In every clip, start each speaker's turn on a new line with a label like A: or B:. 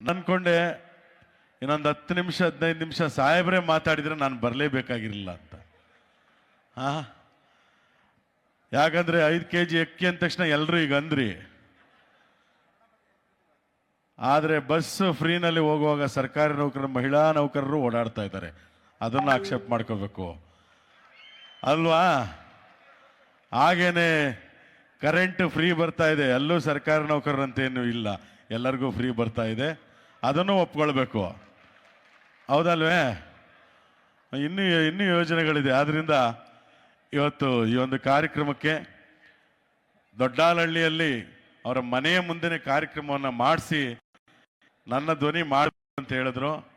A: ಅನ್ಕೊಂಡೆ ಇನ್ನೊಂದು ಹತ್ತು ನಿಮಿಷ, ಹದಿನೈದು ನಿಮಿಷ ಸಾಹೇಬ್ರೆ ಮಾತಾಡಿದ್ರೆ ನಾನು ಬರಲೇಬೇಕಾಗಿರಲಿಲ್ಲ ಅಂತ. ಹಾ ಯಾಕಂದ್ರೆ ಐದು ಕೆ ಜಿ ಅಕ್ಕಿ ಅಂದ ತಕ್ಷಣ ಎಲ್ಲರೂ ಈಗ ಅಂದ್ರಿ. ಆದರೆ ಬಸ್ ಫ್ರೀನಲ್ಲಿ ಹೋಗುವಾಗ ಸರ್ಕಾರಿ ನೌಕರರು, ಮಹಿಳಾ ನೌಕರರು ಓಡಾಡ್ತಾ ಇದ್ದಾರೆ. ಅದನ್ನು ಆಕ್ಷೇಪ ಮಾಡ್ಕೋಬೇಕು. ಅಲ್ವಾ? ಹಾಗೇನೆ ಕರೆಂಟ್ ಫ್ರೀ ಬರ್ತಾ ಇದೆ. ಎಲ್ಲೂ ಸರ್ಕಾರಿ ನೌಕರರಂತೇನು ಇಲ್ಲ. ಎಲ್ಲರಿಗೂ ಫ್ರೀ ಬರ್ತಾ ಇದೆ. ಅದನ್ನು ಒಪ್ಕೊಳ್ಬೇಕು. ಹೌದಲ್ವೇ? ಇನ್ನೂ ಇನ್ನೂ ಯೋಜನೆಗಳಿದೆ. ಆದ್ದರಿಂದ ಇವತ್ತು ಈ ಒಂದು ಕಾರ್ಯಕ್ರಮಕ್ಕೆ ದೊಡ್ಡಾಲಹಳ್ಳಿಯಲ್ಲಿ ಅವರ ಮನೆಯ ಮುಂದೆನೇ ಕಾರ್ಯಕ್ರಮವನ್ನು ಮಾಡಿಸಿ ನನ್ನ ಧ್ವನಿ ಅಂತ ಹೇಳಿದ್ರು.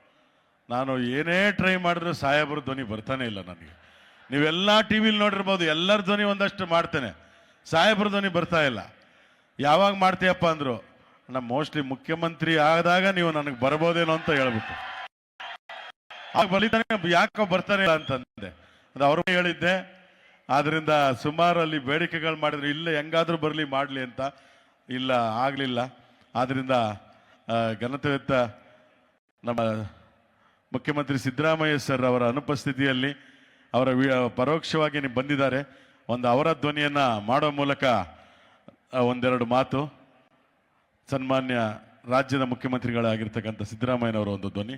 A: ನಾನು ಏನೇ ಟ್ರೈ ಮಾಡಿದ್ರು ಸಾಹೇಬ್ರ ಧ್ವನಿ ಬರ್ತಾನೆ ಇಲ್ಲ ನನಗೆ. ನೀವೆಲ್ಲ ಟಿ ವಿಲಿ ನೋಡಿರ್ಬೋದು, ಎಲ್ಲರ ಧ್ವನಿ ಒಂದಷ್ಟು ಮಾಡ್ತೇನೆ. ಸಾಹೇಬ್ರ ಧ್ವನಿ ಬರ್ತಾ ಇಲ್ಲ. ಯಾವಾಗ ಮಾಡ್ತೀಯಪ್ಪ ಅಂದ್ರು ನಮ್ಮ ಮೋಸ್ಟ್ಲಿ ಮುಖ್ಯಮಂತ್ರಿ ಆದಾಗ ನೀವು ನನಗೆ ಬರ್ಬೋದೇನೋ ಅಂತ ಹೇಳ್ಬಿಟ್ಟು. ಆಗ ಬಲಿತಾನೆ ಯಾಕೋ ಇಲ್ಲ ಅಂತಂದೆ. ಅದು ಅವರು ಹೇಳಿದ್ದೆ. ಆದ್ರಿಂದ ಸುಮಾರು ಅಲ್ಲಿ ಬೇಡಿಕೆಗಳು ಮಾಡಿದ್ರು. ಇಲ್ಲ ಹೆಂಗಾದ್ರೂ ಬರಲಿ ಮಾಡಲಿ ಅಂತ. ಇಲ್ಲ ಆಗಲಿಲ್ಲ. ಆದ್ರಿಂದ ಆ, ಘನತೆಯುತ್ತ ನಮ್ಮ ಮುಖ್ಯಮಂತ್ರಿ ಸಿದ್ದರಾಮಯ್ಯ ಸರ್ ಅವರ ಅನುಪಸ್ಥಿತಿಯಲ್ಲಿ ಅವರ ಪರೋಕ್ಷವಾಗಿ ನೀವು ಬಂದಿದ್ದಾರೆ. ಒಂದು ಅವರ ಧ್ವನಿಯನ್ನ ಮಾಡೋ ಮೂಲಕ ಒಂದೆರಡು ಮಾತು. ಸನ್ಮಾನ್ಯ ರಾಜ್ಯದ ಮುಖ್ಯಮಂತ್ರಿಗಳಾಗಿರ್ತಕ್ಕಂಥ ಸಿದ್ದರಾಮಯ್ಯನವರ ಒಂದು ಧ್ವನಿ?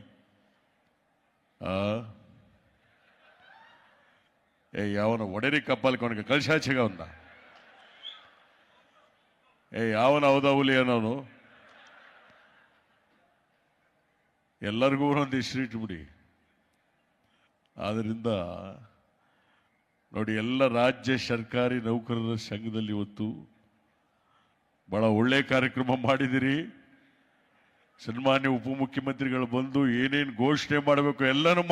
A: ಏ, ಯಾವನ ಒಡೆರಿ ಕಪ್ಪಲ್ಕೊನಿಗೆ ಕಲ್ಶಾಚಿಗ ಅವನ್ನ ಏ, ಯಾವನ ಹೌದೌಲಿ ಅನ್ನೋನು. ಎಲ್ಲರಿಗೂ ಒಂದು ಹೆಸರು ಇಟ್ಬಿಡಿ. ಆದ್ದರಿಂದ ನೋಡಿ, ಎಲ್ಲ ರಾಜ್ಯ ಸರ್ಕಾರಿ ನೌಕರರ ಸಂಘದಲ್ಲಿ ಇವತ್ತು ಬಹಳ ಒಳ್ಳೆ ಕಾರ್ಯಕ್ರಮ ಮಾಡಿದಿರಿ. ಸನ್ಮಾನ್ಯ ಉಪಮುಖ್ಯಮಂತ್ರಿಗಳು ಬಂದು ಏನೇನು ಘೋಷಣೆ ಮಾಡಬೇಕು ಎಲ್ಲನೂ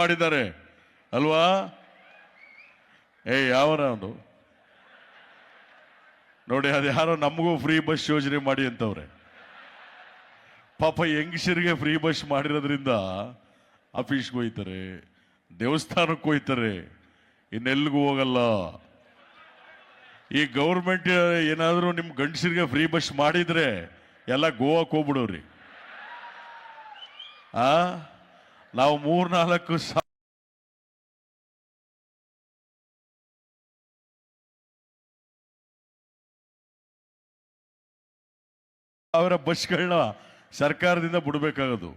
A: ಮಾಡಿದ್ದಾರೆ. ಅಲ್ವಾ? ಏ ಯಾವನ ಅವನು ನೋಡಿ ಅದು ಯಾರೋ ನಮಗೂ ಫ್ರೀ ಬಸ್ ಯೋಜನೆ ಮಾಡಿ ಅಂತವ್ರೆ. ಪಾಪ ಹೆಂಗಸರಿಗೆ ಫ್ರೀ ಬಸ್ ಮಾಡಿರೋದ್ರಿಂದ ಆಫೀಸ್ಗೆ ಹೋಯ್ತಾರೆ, ದೇವಸ್ಥಾನಕ್ಕೆ ಹೋಯ್ತಾರೆ ಇನ್ನೆಲ್ಲಿಗೂ ಹೋಗಲ್ಲ. ಈ ಗೌರ್ಮೆಂಟ್ ಏನಾದರೂ ನಿಮ್ಮ ಗಂಡಸರಿಗೆ ಫ್ರೀ ಬಸ್ ಮಾಡಿದ್ರೆ ಎಲ್ಲ ಗೋವಾಕ್ಕೆ ಹೋಗ್ಬಿಡೋರಿ. ಆ? ನಾವು ಮೂರ್ನಾಲ್ಕು ಸಾ ಅವರ ಬಸ್ಗಳನ್ನ ಸರ್ಕಾರದಿಂದ ಬಿಡಬೇಕಾಗೋದು.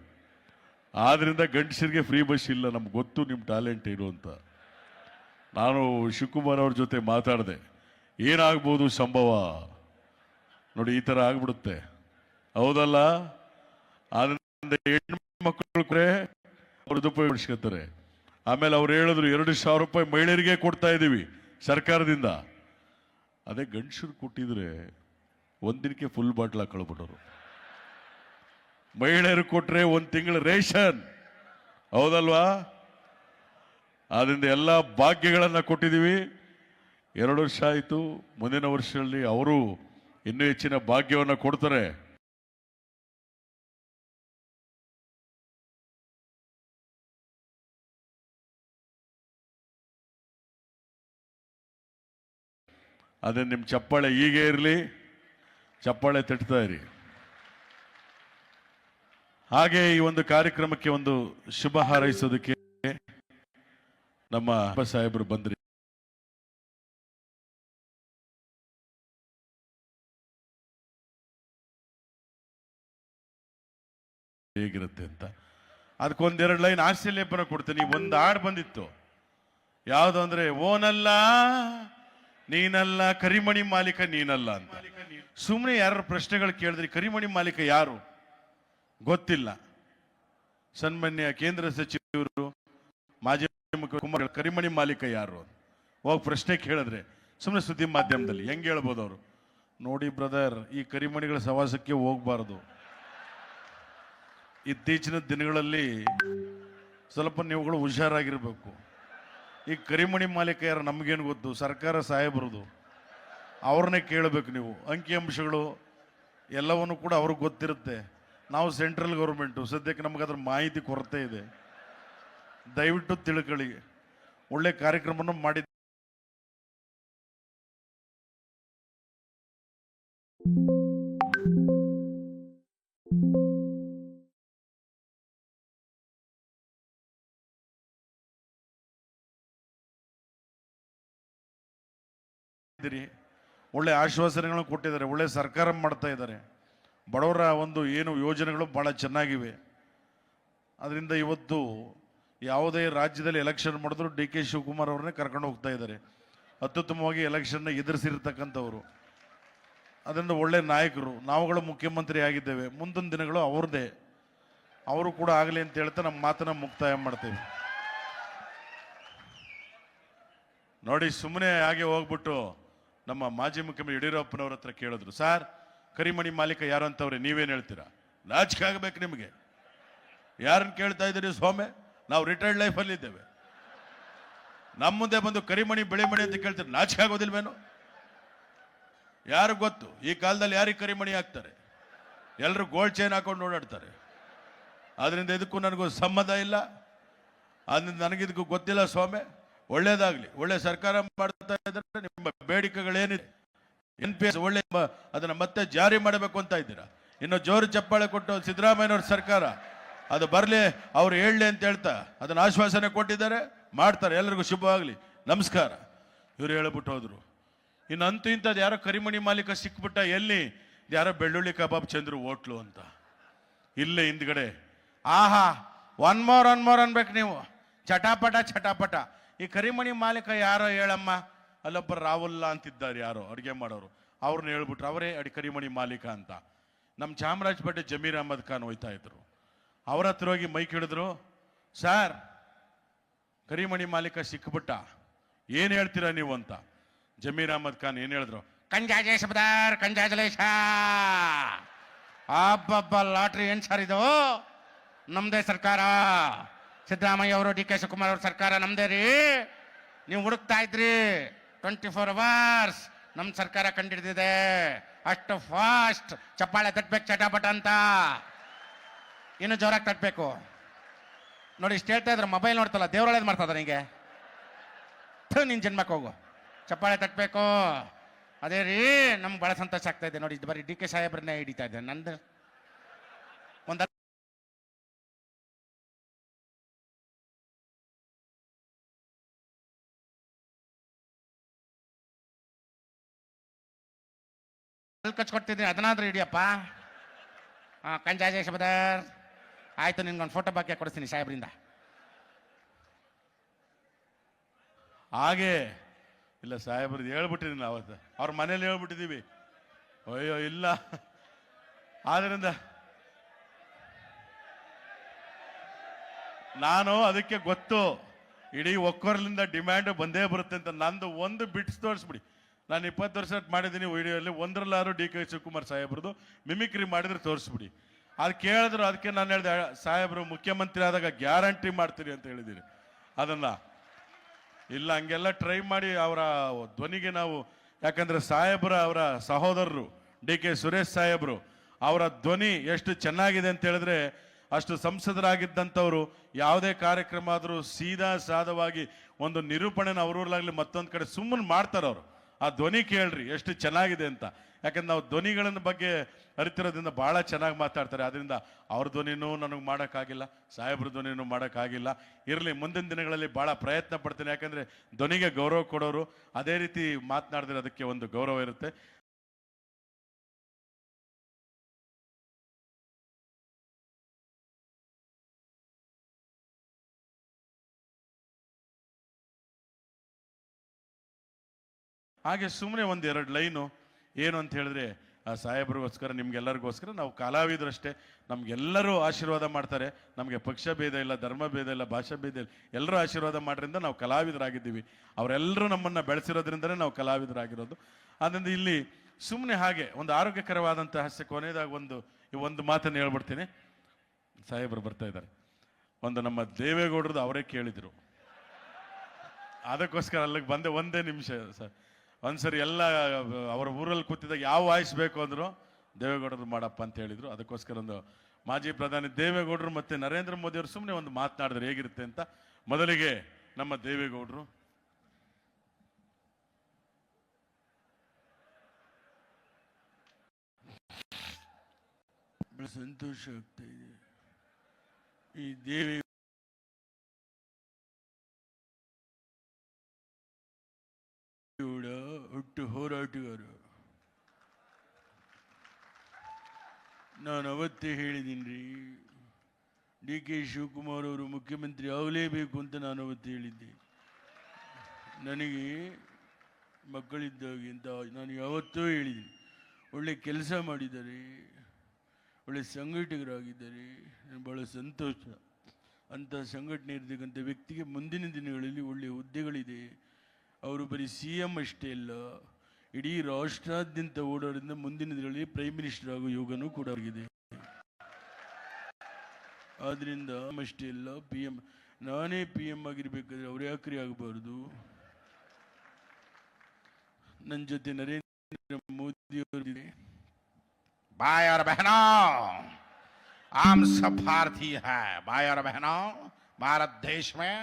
A: ಆದ್ದರಿಂದ ಗಂಡಸರಿಗೆ ಫ್ರೀ ಬಸ್ ಇಲ್ಲ, ನಮ್ಗೆ ಗೊತ್ತು ನಿಮ್ಮ ಟ್ಯಾಲೆಂಟ್ ಏನು ಅಂತ. ನಾನು ಶಿವಕುಮಾರ್ ಅವ್ರ ಜೊತೆ ಮಾತಾಡಿದೆ. ಏನಾಗ್ಬೋದು ಸಂಭವ? ನೋಡಿ, ಈ ಥರ ಆಗ್ಬಿಡುತ್ತೆ. ಹೌದಲ್ಲ? ಆದ್ರಿಂದ ಹೆಣ್ಮಕ್ಳು ಅವ್ರ ಉಪಯೋಗಿಸ್ಕೊತಾರೆ ಆಮೇಲೆ ಅವ್ರು ಹೇಳಿದ್ರು, ಎರಡು ಸಾವಿರ ರೂಪಾಯಿ ಮಹಿಳೆಯರಿಗೆ ಕೊಡ್ತಾ ಇದ್ದೀವಿ ಸರ್ಕಾರದಿಂದ. ಅದೇ ಗಂಡಸರು ಕೊಟ್ಟಿದ್ರೆ ಒಂದಿನಕ್ಕೆ ಫುಲ್ ಬಾಟ್ಲ್ ಹಾಕೊಳ್ಬಿಟ್ಟರು ಮಹಿಳೆಯರು ಕೊಟ್ರೆ ಒಂದು ತಿಂಗಳ ರೇಷನ್. ಹೌದಲ್ವಾ? ಆದ್ರಿಂದ ಎಲ್ಲ ಭಾಗ್ಯಗಳನ್ನು ಕೊಟ್ಟಿದ್ದೀವಿ ಎರಡು ವರ್ಷ ಆಯಿತು. ಮುಂದಿನ ವರ್ಷದಲ್ಲಿ ಅವರು ಇನ್ನೂ ಹೆಚ್ಚಿನ ಭಾಗ್ಯವನ್ನು ಕೊಡ್ತಾರೆ. ಅದೇ ನಿಮ್ಮ ಚಪ್ಪಾಳೆ ಹೀಗೆ ಇರಲಿ. ಚಪ್ಪಾಳೆ ತಟ್ತಾ ಇರಿ. ಹಾಗೆ ಈ ಒಂದು ಕಾರ್ಯಕ್ರಮಕ್ಕೆ ಒಂದು ಶುಭ ಹಾರೈಸೋದಕ್ಕೆ ನಮ್ಮ ಸಾಹೇಬರು ಬಂದ್ರಿ. ಹೇಗಿರುತ್ತೆ ಅಂತ. ಅದಕ್ಕೊಂದೆರಡು ಲೈನ್ ಆಸ್ಟ್ರೇಲಿಯಪ್ಪನ ಕೊಡ್ತೀನಿ. ಒಂದು ಹಾಡು ಬಂದಿತ್ತು. ಯಾವುದು ಅಂದ್ರೆ, ಓನಲ್ಲ, ನೀನಲ್ಲ, ಕರಿಮಣಿ ಮಾಲೀಕ ನೀನಲ್ಲ ಅಂತ. ಸುಮ್ಮನೆ ಯಾರು ಪ್ರಶ್ನೆಗಳು ಕೇಳಿದ್ರಿ, ಕರಿಮಣಿ ಮಾಲೀಕ ಯಾರು? ಗೊತ್ತಿಲ್ಲ. ಸನ್ಮಾನ್ಯ ಕೇಂದ್ರ ಸಚಿವರು, ಮಾಜಿ ಮುಖ್ಯಮಂತ್ರಿ ಕರಿಮಣಿ ಮಾಲೀಕ ಯಾರು? ಹೋಗಿ ಪ್ರಶ್ನೆ ಕೇಳಿದ್ರೆ ಸುಮ್ಮನೆ ಸುದ್ದಿ ಮಾಧ್ಯಮದಲ್ಲಿ ಹೆಂಗೆ ಹೇಳ್ಬೋದು ಅವರು? ನೋಡಿ ಬ್ರದರ್, ಈ ಕರಿಮಣಿಗಳ ಸವಾಸಕ್ಕೆ ಹೋಗಬಾರ್ದು. ಇತ್ತೀಚಿನ ದಿನಗಳಲ್ಲಿ ಸ್ವಲ್ಪ ನೀವುಗಳು ಹುಷಾರಾಗಿರ್ಬೇಕು. ಈ ಕರಿಮಣಿ ಮಾಲೀಕ ಯಾರು ನಮಗೇನು ಗೊತ್ತು? ಸರ್ಕಾರ ಸಾಹೇಬರದು. ಅವ್ರನ್ನೇ ಕೇಳಬೇಕು ನೀವು. ಅಂಕಿಅಂಶಗಳು ಎಲ್ಲವನ್ನು ಕೂಡ ಅವ್ರಿಗೆ ಗೊತ್ತಿರುತ್ತೆ. ನಾವು ಸೆಂಟ್ರಲ್ ಗೌರ್ಮೆಂಟು. ಸದ್ಯಕ್ಕೆ ನಮಗೆ ಅದ್ರ ಮಾಹಿತಿ ಕೊರತೆ ಇದೆ. ದಯವಿಟ್ಟು ತಿಳ್ಕೊಳ್ಳಿ. ಒಳ್ಳೆ ಕಾರ್ಯಕ್ರಮವನ್ನು ಮಾಡಿ ಒಳ್ಳೆ ಆಶ್ವಾಸನೆಗಳನ್ನು ಕೊಟ್ಟಿದ್ದಾರೆ. ಒಳ್ಳೆ ಸರ್ಕಾರ ಮಾಡ್ತಾ ಇದ್ದಾರೆ. ಬಡವರ ಒಂದು ಏನು ಯೋಜನೆಗಳು ಬಹಳ ಚೆನ್ನಾಗಿವೆ. ಅದರಿಂದ ಇವತ್ತು ಯಾವುದೇ ರಾಜ್ಯದಲ್ಲಿ ಎಲೆಕ್ಷನ್ ಮಾಡಿದ್ರು ಡಿ ಕೆ ಶಿವಕುಮಾರ್ ಅವ್ರನ್ನೇ ಕರ್ಕೊಂಡು ಹೋಗ್ತಾ ಇದ್ದಾರೆ. ಅತ್ಯುತ್ತಮವಾಗಿ ಎಲೆಕ್ಷನ್ನ ಎದುರಿಸಿರ್ತಕ್ಕಂಥವ್ರು. ಅದರಿಂದ ಒಳ್ಳೆ ನಾಯಕರು, ನಾವುಗಳು ಮುಖ್ಯಮಂತ್ರಿ ಆಗಿದ್ದೇವೆ. ಮುಂದಿನ ದಿನಗಳು ಅವ್ರದ್ದೇ. ಅವರು ಕೂಡ ಆಗಲಿ ಅಂತ ಹೇಳ್ತಾ ನಮ್ಮ ಮಾತನ್ನು ಮುಕ್ತಾಯ ಮಾಡ್ತೇವೆ. ನೋಡಿ ಸುಮ್ಮನೆ ಹಾಗೆ ಹೋಗ್ಬಿಟ್ಟು ನಮ್ಮ ಮಾಜಿ ಮುಖ್ಯಮಂತ್ರಿ ಯಡಿಯೂರಪ್ಪನವ್ರ ಹತ್ರ ಕೇಳಿದ್ರು, ಸರ್ ಕರಿಮಣಿ ಮಾಲೀಕ ಯಾರು ಅಂತವ್ರೆ ನೀವೇನು ಹೇಳ್ತೀರಾ? ನಾಚಿಕೆ ಆಗಬೇಕು ನಿಮಗೆ. ಯಾರನ್ನು ಕೇಳ್ತಾ ಇದ್ದೀರಿ ಸ್ವಾಮಿ? ನಾವು ರಿಟೈರ್ಡ್ ಲೈಫಲ್ಲಿ ಇದ್ದೇವೆ. ನಮ್ಮ ಮುಂದೆ ಬಂದು ಕರಿಮಣಿ ಬೆಳೆಮಣಿ ಅಂತ ಕೇಳ್ತೀರಿ, ನಾಚಿಕೆ ಆಗೋದಿಲ್ವೇನು? ಯಾರು ಗೊತ್ತು? ಈ ಕಾಲದಲ್ಲಿ ಯಾರಿಗೆ ಕರಿಮಣಿ ಹಾಕ್ತಾರೆ ಎಲ್ಲರೂ ಗೋಲ್ಡ್ ಚೈನ್ ಹಾಕೊಂಡು ಓಡಾಡ್ತಾರೆ. ಅದರಿಂದ ಇದಕ್ಕೂ ನನಗೂ ಸಂಬಂಧ ಇಲ್ಲ. ಅದರಿಂದ ನನಗಿದಕ್ಕೂ ಗೊತ್ತಿಲ್ಲ ಸ್ವಾಮಿ. ಒಳ್ಳೇದಾಗ್ಲಿ. ಒಳ್ಳೆ ಸರ್ಕಾರ ಮಾಡ್ತಾ ಇದ್ದಾರೆ ನಿಮ್ಮ ಬೇಡಿಕೆಗಳೇನಿದೆ? ಎನ್ ಪಿ ಎಸ್ ಒಳ್ಳೆ ಅದನ್ನು ಮತ್ತೆ ಜಾರಿ ಮಾಡಬೇಕು ಅಂತ ಇದ್ದೀರಾ? ಇನ್ನು ಜೋರು ಚಪ್ಪಾಳೆ ಕೊಟ್ಟು ಸಿದ್ದರಾಮಯ್ಯನವ್ರ ಸರ್ಕಾರ, ಅದು ಬರಲಿ, ಅವ್ರು ಹೇಳಲಿ ಅಂತ ಹೇಳ್ತಾ ಅದನ್ನ ಆಶ್ವಾಸನೆ ಕೊಟ್ಟಿದ್ದಾರೆ, ಮಾಡ್ತಾರೆ ಎಲ್ಲರಿಗೂ ಶುಭವಾಗಲಿ. ನಮಸ್ಕಾರ. ಇವ್ರು ಹೇಳ್ಬಿಟ್ಟು ಹೋದರು. ಇನ್ನು ಅಂತೂ ಇಂಥದ್ದು ಯಾರೋ ಕರಿಮಣಿ ಮಾಲೀಕ ಸಿಕ್ಬಿಟ್ಟ ಎಲ್ಲಿ? ಯಾರೋ ಬೆಳ್ಳುಳ್ಳಿ ಕಬಾಬ್ ಚಂದ್ರು ಹೋಟ್ಲು ಅಂತ. ಇಲ್ಲೇ ಹಿಂದ್ಗಡೆ. ಆಹಾ ಒನ್ ಮೋರ್ ಒನ್ ಮೋರ್ ಅನ್ಬೇಕು ನೀವು. ಚಟಾಪಟ ಚಟಾಪಟ. ಈ ಕರಿಮಣಿ ಮಾಲೀಕ ಯಾರೋ ಹೇಳಮ್ಮ? ಅಲ್ಲೊಬ್ಬ ರಾಹುಲ್ಲ ಅಂತಿದ್ದಾರೆ ಯಾರು, ಅಡುಗೆ ಮಾಡೋರು. ಅವ್ರನ್ನ ಹೇಳ್ಬಿಟ್ರು, ಅವರೇ ಅಡಿ ಕರಿಮಣಿ ಮಾಲೀಕ ಅಂತ. ನಮ್ಮ ಚಾಮರಾಜಪೇಟೆ ಜಮೀರ್ ಅಹಮದ್ ಖಾನ್ ಹೋಯ್ತಾ ಇದ್ರು. ಅವ್ರ ಹತ್ರ ಹೋಗಿ ಮೈಕ್ ಹಿಡಿದ್ರು, ಸರ್, ಕರಿಮಣಿ ಮಾಲೀಕ ಸಿಕ್ಬಿಟ್ಟ. ಏನು ಹೇಳ್ತೀರಾ ನೀವು ಅಂತ? ಜಮೀರ್ ಅಹಮದ್ ಖಾನ್ ಏನು ಹೇಳಿದ್ರು ಕಂಜಾಜೇಶ ಬದಾರ್ ಕಂಜಾಜಲೇಶ ಹಬ್ಬ ಲಾಟ್ರಿ ಏನು ಸರ್ ಇದು? ನಮ್ದೇ ಸರ್ಕಾರ. ಸಿದ್ದರಾಮಯ್ಯ ಅವರು, ಡಿ ಕೆ ಶಿವಕುಮಾರ್ ಅವ್ರ ಸರ್ಕಾರ ನಮ್ಮದೇ ರೀ. ನೀವು ಹುಡುಕ್ತಾ ಇದ್ರಿ. ಟ್ವೆಂಟಿ ಫೋರ್ ಅವರ್ಸ್ ನಮ್ಮ ಸರ್ಕಾರ ಕಂಡಿಡ್ದಿದೆ. ಅಷ್ಟು ಫಾಸ್ಟ್ ಚಪ್ಪಾಳೆ ತಟ್ಬೇಕು ಚಟಾಪಟ ಅಂತ. ಇನ್ನು ಜೋರಾಗಿ ತಟ್ಟಬೇಕು ನೋಡಿ ಇಷ್ಟು ಹೇಳ್ತಾ ಇದ್ರೆ ಮೊಬೈಲ್ ನೋಡ್ತಲ್ಲ ದೇವ್ರ ಒಳ್ಳೇದು ಮಾಡ್ತದ ನಿಂಗೆ? ಥು, ನಿನ್ ಜನ್ಮಕ್ಕೆ ಹೋಗು. ಚಪ್ಪಾಳೆ ತಟ್ಟಬೇಕು ಅದೇ ರೀ ನಮ್ಗೆ ಭಾಳ ಸಂತೋಷ ಆಗ್ತಾ ಇದೆ. ನೋಡಿ ಇದು ಬರೀ ಡಿ ಕೆ ಸಾಹೇಬ್ರನ್ನೇ ಹಿಡಿತಾ ಇದ್ದೆ ನಂದು ಒಂದು ಅಲ್ಲಿ ಕಚ್ಕೊಡ್ತಿದ್ದೀನಿ ಅದನ್ನಾದ್ರೂ ಹಿಡಿಯಪ್ಪ. ಹಾಂ ಕಂಜಾಜೇಶ ಬದರ್ ಆಯ್ತು, ನಿನ್ಗೊಂದು ಫೋಟೋ ಬಾಕಿ ಕೊಡಿಸ್ತೀನಿ ಸಾಹೇಬ್ರಿಂದ. ಹಾಗೆ, ಇಲ್ಲ ಸಾಹೇಬ್ರದ್ದು ಹೇಳ್ಬಿಟ್ಟಿದ್ದೀನಿ ಅವತ್ತು. ಅವ್ರ ಮನೇಲಿ ಹೇಳ್ಬಿಟ್ಟಿದ್ದೀವಿ. ಅಯ್ಯೋ, ಇಲ್ಲ. ಆದ್ರಿಂದ, ನಾನು ಅದಕ್ಕೆ ಗೊತ್ತು. ಇಡೀ ಒಕ್ಕೋರ್ಲಿಂದ ಡಿಮ್ಯಾಂಡ್ ಬಂದೇ ಬರುತ್ತೆ ಅಂತ ನಂದು ಒಂದು ಬಿಟ್ಸ್ ತೋರಿಸ್ಬಿಡಿ. ನಾನು ಇಪ್ಪತ್ತು ವರ್ಷ ಮಾಡಿದ್ದೀನಿ ವಿಡಿಯೋಲ್ಲಿ ಒಂದರಲ್ಲಾರು ಡಿ ಕೆ ಶಿವಕುಮಾರ್ ಸಾಹೇಬ್ರದ್ದು ಮಿಮಿಕ್ರಿ ಮಾಡಿದ್ರೆ ತೋರಿಸ್ಬಿಡಿ. ಅದು ಕೇಳಿದ್ರು ಅದಕ್ಕೆ ನಾನು ಹೇಳಿದೆ, ಸಾಹೇಬರು ಮುಖ್ಯಮಂತ್ರಿ ಆದಾಗ ಗ್ಯಾರಂಟಿ ಮಾಡ್ತೀರಿ ಅಂತ ಹೇಳಿದ್ದೀನಿ ಅದನ್ನ. ಇಲ್ಲ, ಹಂಗೆಲ್ಲ ಟ್ರೈ ಮಾಡಿ ಅವರ ಧ್ವನಿಗೆ ನಾವು, ಯಾಕಂದರೆ ಸಾಹೇಬ್ರ ಅವರ ಸಹೋದರರು, ಡಿ ಕೆ ಸುರೇಶ್ ಸಾಹೇಬ್ರು, ಅವರ ಧ್ವನಿ ಎಷ್ಟು ಚೆನ್ನಾಗಿದೆ ಅಂತ ಹೇಳಿದ್ರೆ, ಅಷ್ಟು ಸಂಸದರಾಗಿದ್ದಂಥವರು, ಯಾವುದೇ ಕಾರ್ಯಕ್ರಮ ಆದರೂ ಸೀದಾ ಸಾದವಾಗಿ ಒಂದು ನಿರೂಪಣೆನ ಅವ್ರೂರ್ಲಾಗ್ಲಿ ಮತ್ತೊಂದು ಕಡೆ ಸುಮ್ಮನೆ ಮಾಡ್ತಾರೆ ಅವರು ಆ ಧ್ವನಿ ಕೇಳ್ರಿ, ಎಷ್ಟು ಚೆನ್ನಾಗಿದೆ ಅಂತ. ಯಾಕಂದ್ರೆ ನಾವು ಧ್ವನಿಗಳನ್ನ ಬಗ್ಗೆ ಅರಿತಿರೋದ್ರಿಂದ ಬಹಳ ಚೆನ್ನಾಗಿ ಮಾತಾಡ್ತಾರೆ. ಅದರಿಂದ ಅವ್ರ ಧ್ವನಿನೂ ನನಗೆ ಮಾಡೋಕ್ಕಾಗಿಲ್ಲ, ಸಾಹೇಬ್ರ ಧ್ವನಿನೂ ಮಾಡೋಕ್ಕಾಗಿಲ್ಲ. ಇರಲಿ, ಮುಂದಿನ ದಿನಗಳಲ್ಲಿ ಭಾಳ ಪ್ರಯತ್ನ ಪಡ್ತೇನೆ. ಯಾಕಂದರೆ ಧ್ವನಿಗೆ ಗೌರವ ಕೊಡೋರು, ಅದೇ ರೀತಿ ಮಾತನಾಡಿದ್ರೆ ಅದಕ್ಕೆ ಒಂದು ಗೌರವ ಇರುತ್ತೆ. ಹಾಗೆ ಸುಮ್ಮನೆ ಒಂದು ಎರಡು ಲೈನು ಏನು ಅಂತ ಹೇಳಿದ್ರೆ, ಆ ಸಾಹೇಬ್ರಿಗೋಸ್ಕರ, ನಿಮ್ಗೆಲ್ಲರಿಗೋಸ್ಕರ ನಾವು ಕಲಾವಿದರಷ್ಟೇ. ನಮ್ಗೆಲ್ಲರೂ ಆಶೀರ್ವಾದ ಮಾಡ್ತಾರೆ. ನಮಗೆ ಪಕ್ಷ ಭೇದ ಇಲ್ಲ ಧರ್ಮ ಭೇದ ಇಲ್ಲ ಭಾಷಾ ಭೇದ ಇಲ್ಲ. ಎಲ್ಲರೂ ಆಶೀರ್ವಾದ ಮಾಡ್ರಿಂದ ನಾವು ಕಲಾವಿದರಾಗಿದ್ದೀವಿ. ಅವರೆಲ್ಲರೂ ನಮ್ಮನ್ನು ಬೆಳೆಸಿರೋದ್ರಿಂದಲೇ ನಾವು ಕಲಾವಿದರಾಗಿರೋದು. ಅದರಿಂದ ಇಲ್ಲಿ ಸುಮ್ಮನೆ ಹಾಗೆ ಒಂದು ಆರೋಗ್ಯಕರವಾದಂಥ ಹಾಸ್ಯ, ಕೊನೆಯದಾಗ ಒಂದು ಈ ಒಂದು ಮಾತನ್ನು ಹೇಳ್ಬಿಡ್ತೀನಿ. ಸಾಹೇಬರು ಬರ್ತಾ ಇದ್ದಾರೆ. ಒಂದು ನಮ್ಮ ದೇವೇಗೌಡರದು ಅವರೇ ಕೇಳಿದರು. ಅದಕ್ಕೋಸ್ಕರ ಅಲ್ಲಿಗೆ ಬಂದೆ ಒಂದೇ ನಿಮಿಷ, ಸರ್. ಒಂದ್ಸರಿ ಎಲ್ಲ, ಅವರ ಊರಲ್ಲಿ ಕೂತಿದ್ದಾಗ ಯಾವ ವಾಯ್ಸ್ ಬೇಕು ಅಂದ್ರು, ದೇವೇಗೌಡರು ಮಾಡಪ್ಪ ಅಂತ ಹೇಳಿದ್ರು. ಅದಕ್ಕೋಸ್ಕರ ಒಂದು ಮಾಜಿ ಪ್ರಧಾನಿ ದೇವೇಗೌಡರು ಮತ್ತೆ ನರೇಂದ್ರ ಮೋದಿ ಅವರು ಸುಮ್ಮನೆ ಒಂದು ಮಾತನಾಡಿದ್ರು ಹೇಗಿರುತ್ತೆ ಅಂತ ಮೊದಲಿಗೆ ನಮ್ಮ ದೇವೇಗೌಡರು. ಸಂತೋಷ ಆಗ್ತಾ ಇದೆ. ಈ ದೇವಿ ಹುಟ್ಟು ಹೋರಾಟಗಾರು. ನಾನು ಅವತ್ತೇ ಹೇಳಿದ್ದೀನಿ ಡಿ ಕೆ ಶಿವಕುಮಾರ್ ಅವರು ಮುಖ್ಯಮಂತ್ರಿ ಆಗಲೇಬೇಕು ಅಂತ ನಾನು ಅವತ್ತು ಹೇಳಿದ್ದೆ. ನನಗೆ ಮಕ್ಕಳಿದ್ದಾಗಿಂತ ನಾನು ಯಾವತ್ತೂ ಹೇಳಿದ್ದೀನಿ ಒಳ್ಳೆ ಕೆಲಸ ಮಾಡಿದ್ದಾರೆ, ಒಳ್ಳೆ ಸಂಘಟಕರಾಗಿದ್ದಾರೆ ನನಗೆ ಭಾಳ ಸಂತೋಷ. ಅಂಥ ಸಂಘಟನೆ ಇರತಕ್ಕಂಥ ವ್ಯಕ್ತಿಗೆ ಮುಂದಿನ ದಿನಗಳಲ್ಲಿ ಒಳ್ಳೆಯ ಹುದ್ದೆಗಳಿದೆ. ಅವರು ಬರೀ ಸಿ ಎಂ ಅಷ್ಟೇ ಅಲ್ಲ ಇಡೀ ರಾಷ್ಟ್ರಾದ್ಯಂತ ಓಡಾಡಿದ ಮುಂದಿನ ದಿನಗಳಲ್ಲಿ ಪ್ರೈಮ್ ಮಿನಿಸ್ಟರ್ ಆಗೋ ಯೋಗನೂ ಕೂಡ ಆಗಿದೆ ಆದ್ರಿಂದ ಅಷ್ಟೇ ಇಲ್ಲ ಪಿ ಎಂ ನಾನೇ ಪಿ ಎಂ ಆಗಿರ್ಬೇಕಾದ್ರೆ ಅವ್ರು ಯಾಕ್ರಿ ಆಗಬಾರ್ದು ನನ್ನ ಜೊತೆ ನರೇಂದ್ರ ಮೋದಿ ಅವರಿದೆ
B: भाई और बहनों आम सब भारतीय है भाई और बहनों भारत देश में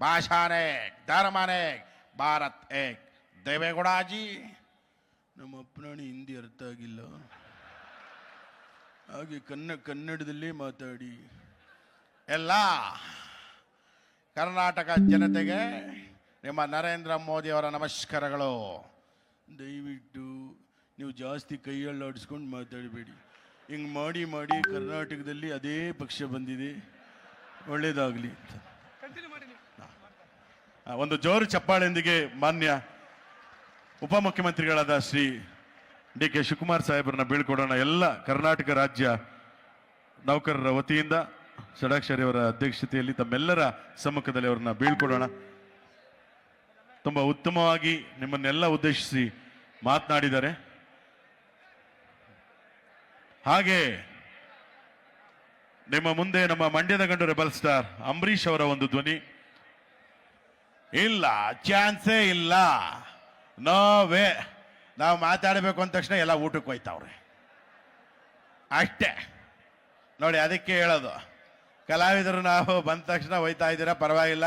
B: भाषा अनेक धर्म अनेक ಭಾರತ್ ಏಕ್. ದೇವೇಗೌಡಾಜಿ
A: ನಮ್ಮ ಅಪ್ಪನಾಣಿ ಹಿಂದಿ ಅರ್ಥ ಆಗಿಲ್ಲ. ಹಾಗೆ ಕನ್ನ ಕನ್ನಡದಲ್ಲಿ ಮಾತಾಡಿ.
B: ಎಲ್ಲ ಕರ್ನಾಟಕ ಜನತೆಗೆ ನಿಮ್ಮ ನರೇಂದ್ರ ಮೋದಿಯವರ ನಮಸ್ಕಾರಗಳು.
A: ದಯವಿಟ್ಟು ನೀವು ಜಾಸ್ತಿ ಕೈಯಲ್ಲಾಡಿಸ್ಕೊಂಡು ಮಾತಾಡಬೇಡಿ. ಹಿಂಗೆ ಮಾಡಿ ಮಾಡಿ ಕರ್ನಾಟಕದಲ್ಲಿ ಅದೇ ಪಕ್ಷ ಬಂದಿದೆ. ಒಳ್ಳೆಯದಾಗಲಿ ಒಂದು ಜೋರು ಚಪ್ಪಾಳೆಯೊಂದಿಗೆ ಮಾನ್ಯ ಉಪಮುಖ್ಯಮಂತ್ರಿಗಳಾದ ಶ್ರೀ ಡಿ ಕೆ ಶಿವಕುಮಾರ್ ಸಾಹೇಬರನ್ನ ಬೀಳ್ಕೊಡೋಣ ಎಲ್ಲ ಕರ್ನಾಟಕ ರಾಜ್ಯ ನೌಕರರ ವತಿಯಿಂದ ಷಡಾಕ್ಷರಿಯವರ ಅಧ್ಯಕ್ಷತೆಯಲ್ಲಿ ತಮ್ಮೆಲ್ಲರ ಸಮ್ಮುಖದಲ್ಲಿ ಅವರನ್ನ ಬೀಳ್ಕೊಡೋಣ. ತುಂಬ ಉತ್ತಮವಾಗಿ ನಿಮ್ಮನ್ನೆಲ್ಲ ಉದ್ದೇಶಿಸಿ ಮಾತನಾಡಿದ್ದಾರೆ. ಹಾಗೆ ನಿಮ್ಮ ಮುಂದೆ ನಮ್ಮ ಮಂಡ್ಯದ ಗಂಡು ರೆಬಲ್ ಸ್ಟಾರ್ ಅಂಬರೀಶ್ ಅವರ ಒಂದು ಧ್ವನಿ.
B: ಇಲ್ಲ, ಚಾನ್ಸೇ ಇಲ್ಲ. ನೋ ವೇ ನಾವು ಮಾತಾಡಬೇಕು ಅಂದ ತಕ್ಷಣ ಎಲ್ಲ ಊಟಕ್ಕೆ ಹೋಯ್ತಾವ್ರೆ. ಅಷ್ಟೇ. ನೋಡಿ, ಅದಕ್ಕೆ ಹೇಳೋದು. ಕಲಾವಿದರು ನಾವು ಬಂದ ತಕ್ಷಣ ಹೋಯ್ತಾ ಇದ್ದೀರಾ? ಪರವಾಗಿಲ್ಲ.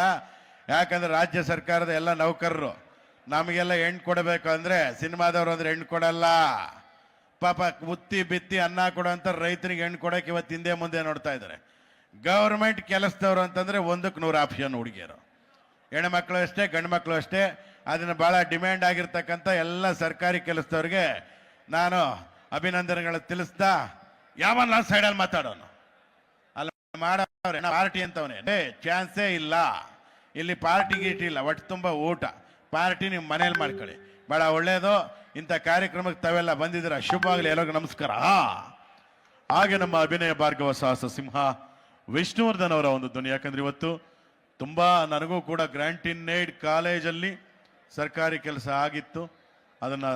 B: ಯಾಕಂದ್ರೆ ರಾಜ್ಯ ಸರ್ಕಾರದ ಎಲ್ಲ ನೌಕರರು. ನಮಗೆಲ್ಲ ಹೆಣ್ಣು ಕೊಡಬೇಕು ಅಂದ್ರೆ ಸಿನಿಮಾದವರು ಅಂದ್ರೆ ಹೆಣ್ಣು ಕೊಡಲ್ಲ. ಪಾಪ ಉತ್ತಿ ಬಿತ್ತಿ ಅನ್ನ ಕೊಡೋಂಥ ರೈತರಿಗೆ ಹೆಣ್ಣು ಕೊಡೋಕೆ ಇವತ್ತು ಹಿಂದೆ ಮುಂದೆ ನೋಡ್ತಾ ಇದ್ದಾರೆ. ಗೌರ್ಮೆಂಟ್ ಕೆಲಸದವರು ಅಂತಂದ್ರೆ ಒಂದಕ್ಕೆ ನೂರು ಆಪ್ಷನ್ ಹುಡುಗಿಯರು. ಹೆಣ್ಮಕ್ಳು ಅಷ್ಟೇ ಗಂಡು ಮಕ್ಕಳು ಅಷ್ಟೇ. ಅದನ್ನು ಭಾಳ ಡಿಮ್ಯಾಂಡ್ ಆಗಿರ್ತಕ್ಕಂಥ ಎಲ್ಲ ಸರ್ಕಾರಿ ಕೆಲಸದವ್ರಿಗೆ ನಾನು ಅಭಿನಂದನೆಗಳು ತಿಳಿಸ್ತಾ ಯಾವನ್ನ ಸೈಡಲ್ಲಿ ಮಾತಾಡೋನು? ಅಲ್ಲಿ ಮಾಡೋರೆ ಪಾರ್ಟಿ ಅಂತವನೇ. ಡೇ ಚಾನ್ಸೇ ಇಲ್ಲ. ಇಲ್ಲಿ ಪಾರ್ಟಿ ಗೀಟಿ ಇಲ್ಲ, ಒಟ್ಟು ತುಂಬ ಊಟ. ಪಾರ್ಟಿ ನಿಮ್ಮ ಮನೇಲಿ ಮಾಡ್ಕೊಳ್ಳಿ. ಭಾಳ ಒಳ್ಳೆಯದು ಇಂಥ ಕಾರ್ಯಕ್ರಮಕ್ಕೆ ತಾವೆಲ್ಲ ಬಂದಿದ್ದೀರ? ಶುಭ ಆಗಲಿ, ಎಲ್ಲರಿಗೂ ನಮಸ್ಕಾರ.
A: ಹಾಗೆ ನಮ್ಮ ಅಭಿನಯ ಭಾರ್ಗವ ಸಾಹಸ ಸಿಂಹ ವಿಷ್ಣುವರ್ಧನ್ ಅವರ ಒಂದು ಧ್ವನಿ. ಯಾಕಂದ್ರೆ ಇವತ್ತು ತುಂಬಾ ನನಗೂ ಕೂಡ ಗ್ರಾಂಟಿನ್ ಏಡ್ ಕಾಲೇಜಲ್ಲಿ ಸರ್ಕಾರಿ ಕೆಲಸ ಆಗಿತ್ತು. ಅದನ್ನು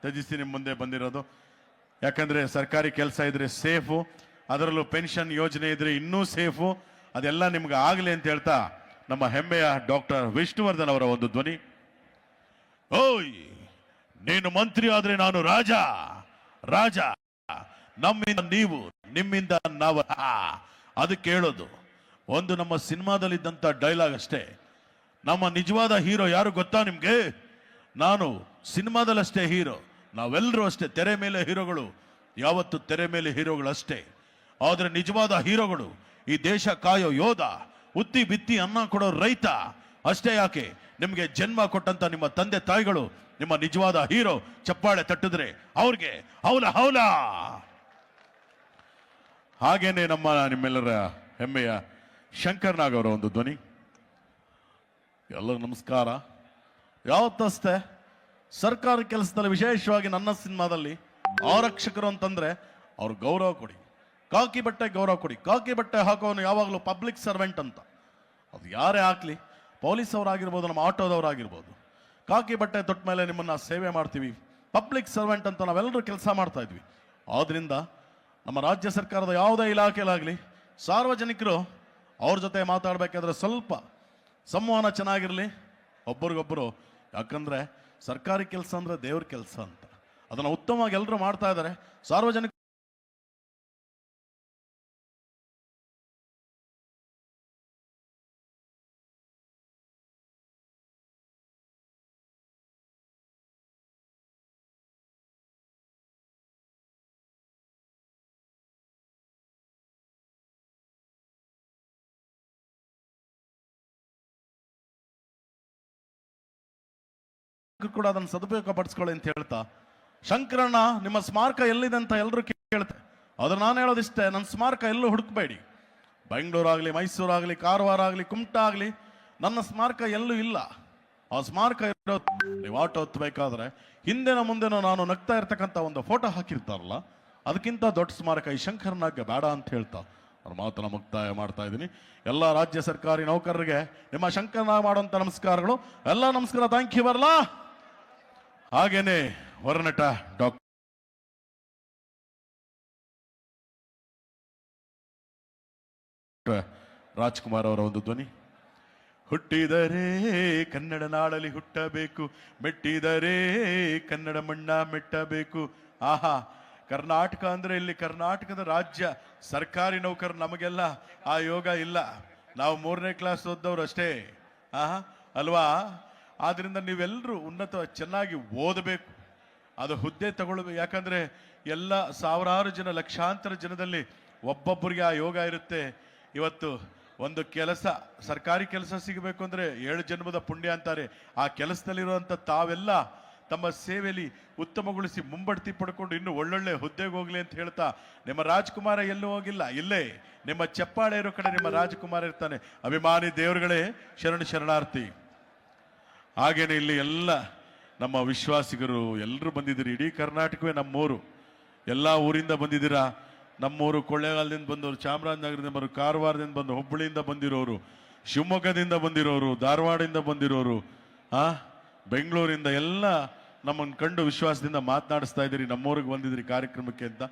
A: ತ್ಯಜಿಸಿ ನಿಮ್ಮ ಮುಂದೆ ಬಂದಿರೋದು. ಯಾಕಂದರೆ ಸರ್ಕಾರಿ ಕೆಲಸ ಇದ್ದರೆ ಸೇಫು, ಅದರಲ್ಲೂ ಪೆನ್ಷನ್ ಯೋಜನೆ ಇದ್ದರೆ ಇನ್ನೂ ಸೇಫು. ಅದೆಲ್ಲ ನಿಮ್ಗೆ ಆಗಲಿ ಅಂತ ಹೇಳ್ತಾ ನಮ್ಮ ಹೆಮ್ಮೆಯ ಡಾಕ್ಟರ್ ವಿಷ್ಣುವರ್ಧನ್ ಅವರ ಒಂದು ಧ್ವನಿ. ಓಯ್, ನೀನು ಮಂತ್ರಿ ಆದರೆ ನಾನು ರಾಜ. ರಾಜ, ನಮ್ಮಿಂದ ನೀವು, ನಿಮ್ಮಿಂದ ನಾವು. ಅದು ಹೇಳೋದು ಒಂದು ನಮ್ಮ ಸಿನಿಮಾದಲ್ಲಿದ್ದಂಥ ಡೈಲಾಗ್ ಅಷ್ಟೇ. ನಮ್ಮ ನಿಜವಾದ ಹೀರೋ ಯಾರು ಗೊತ್ತಾ ನಿಮಗೆ? ನಾನು ಸಿನಿಮಾದಲ್ಲಷ್ಟೇ ಹೀರೋ ನಾವೆಲ್ಲರೂ ಅಷ್ಟೇ, ತೆರೆ ಮೇಲೆ ಹೀರೋಗಳು, ಯಾವತ್ತು ತೆರೆ ಮೇಲೆ ಹೀರೋಗಳು ಅಷ್ಟೇ ಆದರೆ ನಿಜವಾದ ಹೀರೋಗಳು, ಈ ದೇಶ ಕಾಯೋ ಯೋಧ, ಉತ್ತಿ ಬಿತ್ತಿ ಅನ್ನ ಕೊಡೋ ರೈತ, ಅಷ್ಟೇ ಯಾಕೆ? ನಿಮಗೆ ಜನ್ಮ ಕೊಟ್ಟಂತ ನಿಮ್ಮ ತಂದೆ ತಾಯಿಗಳು, ನಿಮ್ಮ ನಿಜವಾದ ಹೀರೋ ಚಪ್ಪಾಳೆ ತಟ್ಟಿದ್ರೆ ಅವ್ರಿಗೆ ಹೌಲ ಹೌಲ! ಹಾಗೇನೆ ನಮ್ಮ ನಿಮ್ಮೆಲ್ಲರ ಹೆಮ್ಮೆಯ ಶಂಕರ್ ನಾಗ್ ಅವರ ಒಂದು ಧ್ವನಿ. ಎಲ್ಲರಿಗೂ ನಮಸ್ಕಾರ. ಯಾವತ್ತಷ್ಟೇ ಸರ್ಕಾರಿ ಕೆಲಸದಲ್ಲಿ ವಿಶೇಷವಾಗಿ ನನ್ನ ಸಿನಿಮಾದಲ್ಲಿ ಆರಕ್ಷಕರು ಅಂತಂದ್ರೆ ಅವ್ರ ಗೌರವ ಕೊಡಿ. ಕಾಕಿ ಬಟ್ಟೆ ಗೌರವ ಕೊಡಿ. ಕಾಕಿ ಬಟ್ಟೆ ಹಾಕೋನು ಯಾವಾಗಲೂ ಪಬ್ಲಿಕ್ ಸರ್ವೆಂಟ್ ಅಂತ. ಅದು ಯಾರೇ ಹಾಕ್ಲಿ ಪೊಲೀಸ್ ಅವರಾಗಿರ್ಬೋದು ನಮ್ಮ ಆಟೋದವರಾಗಿರ್ಬೋದು. ಕಾಕಿ ಬಟ್ಟೆ ತೊಟ್ಟ ಮೇಲೆ ನಿಮ್ಮನ್ನ ಸೇವೆ ಮಾಡ್ತೀವಿ. ಪಬ್ಲಿಕ್ ಸರ್ವೆಂಟ್ ಅಂತ ನಾವೆಲ್ಲರೂ ಕೆಲಸ ಮಾಡ್ತಾ ಇದ್ವಿ. ಆದ್ರಿಂದ ನಮ್ಮ ರಾಜ್ಯ ಸರ್ಕಾರದ ಯಾವುದೇ ಇಲಾಖೆಯಲ್ಲಾಗಲಿ ಸಾರ್ವಜನಿಕರು ಅವ್ರ ಜೊತೆ ಮಾತಾಡಬೇಕಾದ್ರೆ ಸ್ವಲ್ಪ ಸಂವಹನ ಚೆನ್ನಾಗಿರಲಿ. ಒಬ್ಬರಿಗೊಬ್ಬರು ಯಾಕಂದ್ರೆ ಸರ್ಕಾರಿ ಕೆಲಸ ಅಂದ್ರೆ ದೇವ್ರ ಕೆಲಸ ಅಂತ. ಅದನ್ನು ಉತ್ತಮವಾಗಿ ಎಲ್ಲರೂ ಮಾಡ್ತಾ ಇದ್ದಾರೆ ಸಾರ್ವಜನಿಕ ಕೂಡ ಅದನ್ನು ಸದುಪಯೋಗ ಪಡಿಸ್ಕೊಳ್ಳಿ ಅಂತ ಹೇಳ್ತಾ, ಶಂಕರಣ್ಣ, ನಿಮ್ಮ ಸ್ಮಾರಕ ಎಲ್ಲಿದೆ ಅಂತ ಎಲ್ಲರೂ ಕೇಳ್ತೆ ಅದು ನಾನು ಹೇಳೋದಿಷ್ಟೇ, ನನ್ನ ಸ್ಮಾರಕ ಎಲ್ಲೂ ಹುಡುಕ್ಬೇಡಿ. ಬೆಂಗಳೂರಾಗಲಿ, ಮೈಸೂರಾಗಲಿ ಕಾರವಾರ ಆಗಲಿ ಕುಮಟಾ ಆಗಲಿ, ನನ್ನ ಸ್ಮಾರಕ ಎಲ್ಲೂ ಇಲ್ಲ. ಆ ಸ್ಮಾರಕ ಇರೋ, ನೀವು ಆಟೋ ಹತ್ತಬೇಕಾದ್ರೆ ಹಿಂದೆನೋ ಮುಂದೆನೋ ನಾನು ನಗ್ತಾ ಇರ್ತಕ್ಕಂಥ ಒಂದು ಫೋಟೋ ಹಾಕಿರ್ತಾರಲ್ಲ, ಅದಕ್ಕಿಂತ ದೊಡ್ಡ ಸ್ಮಾರಕ ಈ ಶಂಕರನಾಗೆ ಬೇಡ ಅಂತ ಹೇಳ್ತಾ, ಅವ್ರ ಮಾತ್ರ ಮುಕ್ತಾಯ ಮಾಡ್ತಾ ಇದ್ದೀನಿ. ಎಲ್ಲ ರಾಜ್ಯ ಸರ್ಕಾರಿ ನೌಕರರಿಗೆ ನಿಮ್ಮ ಶಂಕರನಾಗ ಮಾಡುವಂಥ ನಮಸ್ಕಾರಗಳು. ಎಲ್ಲ ನಮಸ್ಕಾರ ಥ್ಯಾಂಕ್ ಯು ಬರಲಾ? ಹಾಗೇನೆ ಹೊರನಟ ಡಾಕ್ಟರ್ ರಾಜ್ಕುಮಾರ್ ಅವರ ಒಂದು ಧ್ವನಿ. ಹುಟ್ಟಿದರೆ ಕನ್ನಡ ನಾಡಲ್ಲಿ ಹುಟ್ಟಬೇಕು, ಮೆಟ್ಟಿದರೆ ಕನ್ನಡ ಮಣ್ಣ ಮೆಟ್ಟಬೇಕು. ಆಹಾ, ಕರ್ನಾಟಕ ಅಂದ್ರೆ ಇಲ್ಲಿ ಕರ್ನಾಟಕದ ರಾಜ್ಯ, ಸರ್ಕಾರಿ ನೌಕರ ನಮಗೆಲ್ಲ ಆ ಯೋಗ ಇಲ್ಲ. ನಾವು ಮೂರನೇ ಕ್ಲಾಸ್ ಓದ್ದವ್ರು ಅಷ್ಟೇ. ಆಹಾ, ಅಲ್ವಾ? ಆದ್ರಿಂದ ನೀವೆಲ್ಲರೂ ಉನ್ನತ ಚೆನ್ನಾಗಿ ಓದಬೇಕು. ಅದು ಹುದ್ದೆ ತಗೊಳ್ಬೇಕು. ಯಾಕಂದ್ರೆ ಎಲ್ಲ ಸಾವಿರಾರು ಜನ, ಲಕ್ಷಾಂತರ ಜನದಲ್ಲಿ ಒಬ್ಬೊಬ್ಬರಿಗೆ ಆ ಯೋಗ ಇರುತ್ತೆ. ಇವತ್ತು ಒಂದು ಕೆಲಸ, ಸರ್ಕಾರಿ ಕೆಲಸ ಸಿಗಬೇಕು ಅಂದ್ರೆ ಏಳು ಜನ್ಮದ ಪುಣ್ಯ ಅಂತಾರೆ. ಆ ಕೆಲಸದಲ್ಲಿರುವಂಥ ತಾವೆಲ್ಲ ತಮ್ಮ ಸೇವೆಯಲ್ಲಿ ಉತ್ತಮಗೊಳಿಸಿ ಮುಂಬಡ್ತಿ ಪಡ್ಕೊಂಡು ಇನ್ನು ಒಳ್ಳೊಳ್ಳೆ ಹುದ್ದೆಗೆ ಹೋಗ್ಲಿ ಅಂತ ಹೇಳ್ತಾ, ನಿಮ್ಮ ರಾಜ್ಕುಮಾರ ಎಲ್ಲೂ ಹೋಗಿಲ್ಲ. ಇಲ್ಲೇ ನಿಮ್ಮ ಚಪ್ಪಾಳೆ ಇರೋ ಕಡೆ ನಿಮ್ಮ ರಾಜ್ಕುಮಾರ ಇರ್ತಾನೆ. ಅಭಿಮಾನಿ ದೇವರುಗಳೇ, ಶರಣ ಶರಣಾರ್ಥಿ. ಹಾಗೇನೆ ಇಲ್ಲಿ ಎಲ್ಲ ನಮ್ಮ ವಿಶ್ವಾಸಿಗರು ಎಲ್ಲರೂ ಬಂದಿದ್ದೀರಿ. ಇಡೀ ಕರ್ನಾಟಕವೇ ನಮ್ಮೂರು. ಎಲ್ಲ ಊರಿಂದ ಬಂದಿದ್ದೀರಾ? ನಮ್ಮೂರು ಕೊಳ್ಳೇಗಾಲದಿಂದ ಬಂದವರು, ಚಾಮರಾಜನಗರದಿಂದ ಬಂದರು ಕಾರವಾರದಿಂದ ಬಂದು ಹುಬ್ಬಳ್ಳಿಯಿಂದ ಬಂದಿರೋರು, ಶಿವಮೊಗ್ಗದಿಂದ ಬಂದಿರೋರು, ಧಾರವಾಡದಿಂದ ಬಂದಿರೋರು, ಆ, ಬೆಂಗಳೂರಿಂದ ಎಲ್ಲ ನಮ್ಮನ್ನು ಕಂಡು ವಿಶ್ವಾಸದಿಂದ ಮಾತನಾಡಿಸ್ತಾ ಇದ್ದೀರಿ. ನಮ್ಮೂರಿಗೆ ಬಂದಿದ್ದೀರಿ ಕಾರ್ಯಕ್ರಮಕ್ಕೆ ಅಂತ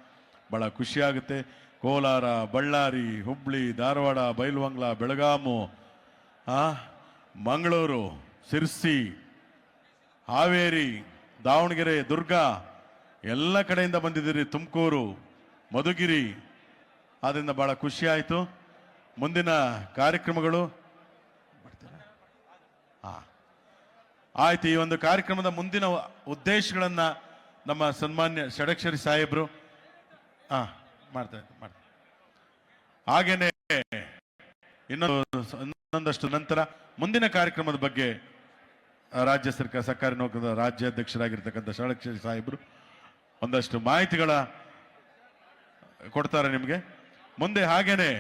A: ಭಾಳ ಖುಷಿಯಾಗುತ್ತೆ. ಕೋಲಾರ, ಬಳ್ಳಾರಿ ಹುಬ್ಳಿ ಧಾರವಾಡ, ಬೈಲುವಂಗ್ಲ, ಬೆಳಗಾಮು, ಆ, ಮಂಗಳೂರು. ಸಿರ್ಸಿ, ಹಾವೇರಿ, ದಾವಣಗೆರೆ, ದುರ್ಗ, ಎಲ್ಲ ಕಡೆಯಿಂದ ಬಂದಿದ್ದೀರಿ ತುಮಕೂರು, ಮಧುಗಿರಿ ಆದ್ದರಿಂದ ಭಾಳ ಖುಷಿ ಆಯಿತು ಮುಂದಿನ ಕಾರ್ಯಕ್ರಮಗಳು. ಆಯ್ತು ಈ ಒಂದು ಕಾರ್ಯಕ್ರಮದ ಮುಂದಿನ ಉದ್ದೇಶಗಳನ್ನ ನಮ್ಮ ಸನ್ಮಾನ್ಯ ಷಡಕ್ಷರಿ ಸಾಹೇಬರು ಹಾ ಮಾಡ್ತಾ ಮಾಡ್ತಾರೆ. ಹಾಗೇನೆ ಇನ್ನೊಂದು, ಇನ್ನೊಂದಷ್ಟು ನಂತರ ಮುಂದಿನ ಕಾರ್ಯಕ್ರಮದ ಬಗ್ಗೆ ರಾಜ್ಯ ಸರ್ಕಾರ, ಸರ್ಕಾರಿ ನೌಕರರ ರಾಜ್ಯಾಧ್ಯಕ್ಷರಾಗಿರ್ತಕ್ಕಂಥ ಷಡಕ್ಷರಿ ಸಾಹೇಬರು ಒಂದಷ್ಟು ಮಾಹಿತಿಗಳ ಕೊಡ್ತಾರೆ ನಿಮಗೆ. ಮುಂದೆ ಹಾಗೇನೆ.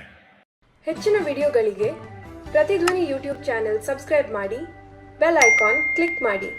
C: ಹೆಚ್ಚಿನ ವಿಡಿಯೋಗಳಿಗೆ ಪ್ರತಿಧ್ವನಿ ಯೂಟ್ಯೂಬ್ ಚಾನೆಲ್ ಸಬ್ಸ್ಕ್ರೈಬ್ ಮಾಡಿ, ಬೆಲ್ ಐಕಾನ್ ಕ್ಲಿಕ್ ಮಾಡಿ.